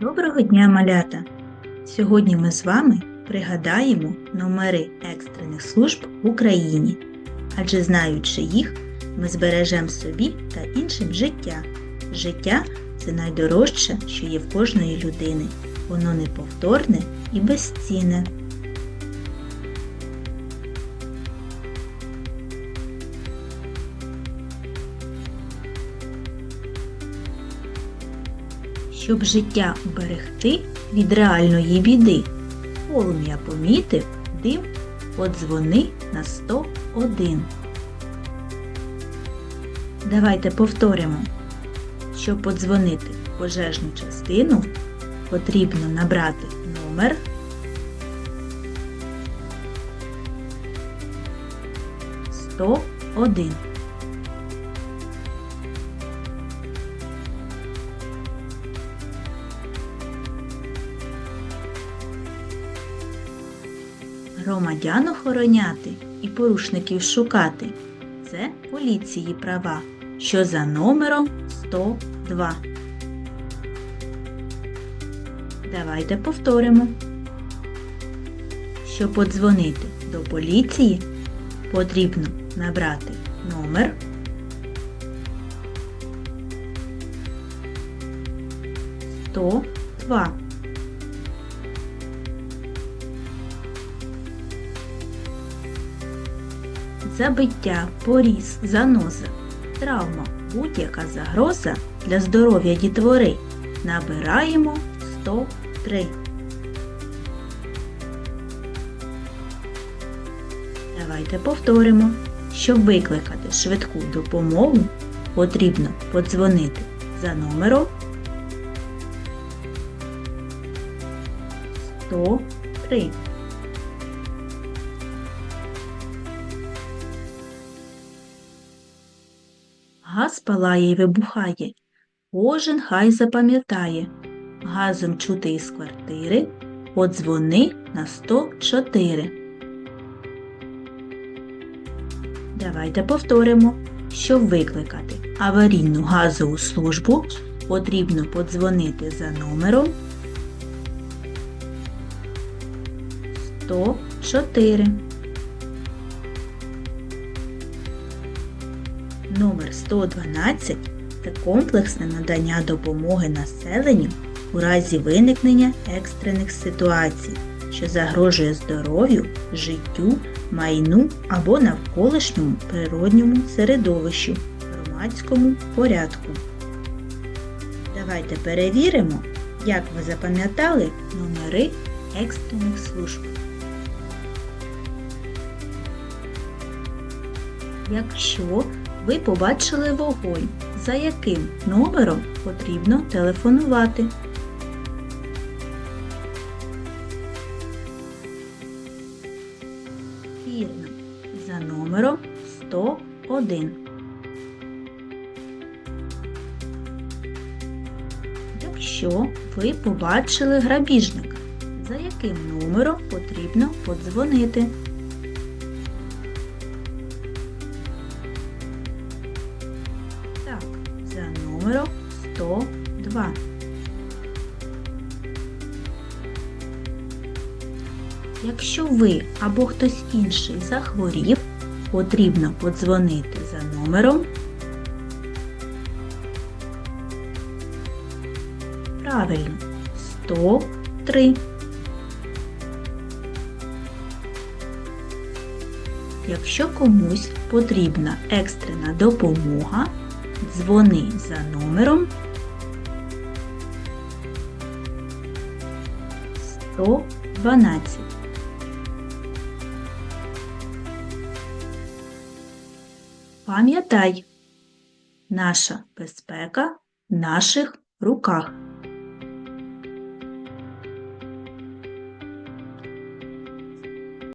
Доброго дня, малята! Сьогодні ми з вами пригадаємо номери екстрених служб в Україні, адже знаючи їх, ми збережемо собі та іншим життя. Життя це найдорожче, що є в кожної людини. Воно неповторне і безцінне. Щоб життя уберегти від реальної біди, полум'я помітив, дим, подзвони на 101. Давайте повторимо. Щоб подзвонити в пожежну частину, потрібно набрати номер 101. Громадян охороняти і порушників шукати. Це поліції права, що за номером 102. Давайте повторимо. Щоб подзвонити до поліції, потрібно набрати номер 102. Забиття, поріз, заноза, травма, будь-яка загроза для здоров'я дітвори. Набираємо 103. Давайте повторимо. Щоб викликати швидку допомогу, потрібно подзвонити за номером 103. Газ палає й вибухає. Кожен хай запам'ятає. Газом чути із квартири. Подзвони на 104. Давайте повторимо. Щоб викликати аварійну газову службу, потрібно подзвонити за номером 104. 112 це комплексне надання допомоги населенню у разі виникнення екстрених ситуацій, що загрожує здоров'ю, життю, майну або навколишньому природньому середовищу, громадському порядку. Давайте перевіримо, як ви запам'ятали номери екстрених служб. Якщо ви побачили вогонь, за яким номером потрібно телефонувати. Вірно, за номером 101. Якщо ви побачили грабіжника, за яким номером потрібно подзвонити. Номером 102. Якщо ви або хтось інший захворів, потрібно подзвонити за номером. Правильно, 103. Якщо комусь потрібна екстрена допомога, дзвони за номером 112. Пам'ятай, наша безпека в наших руках.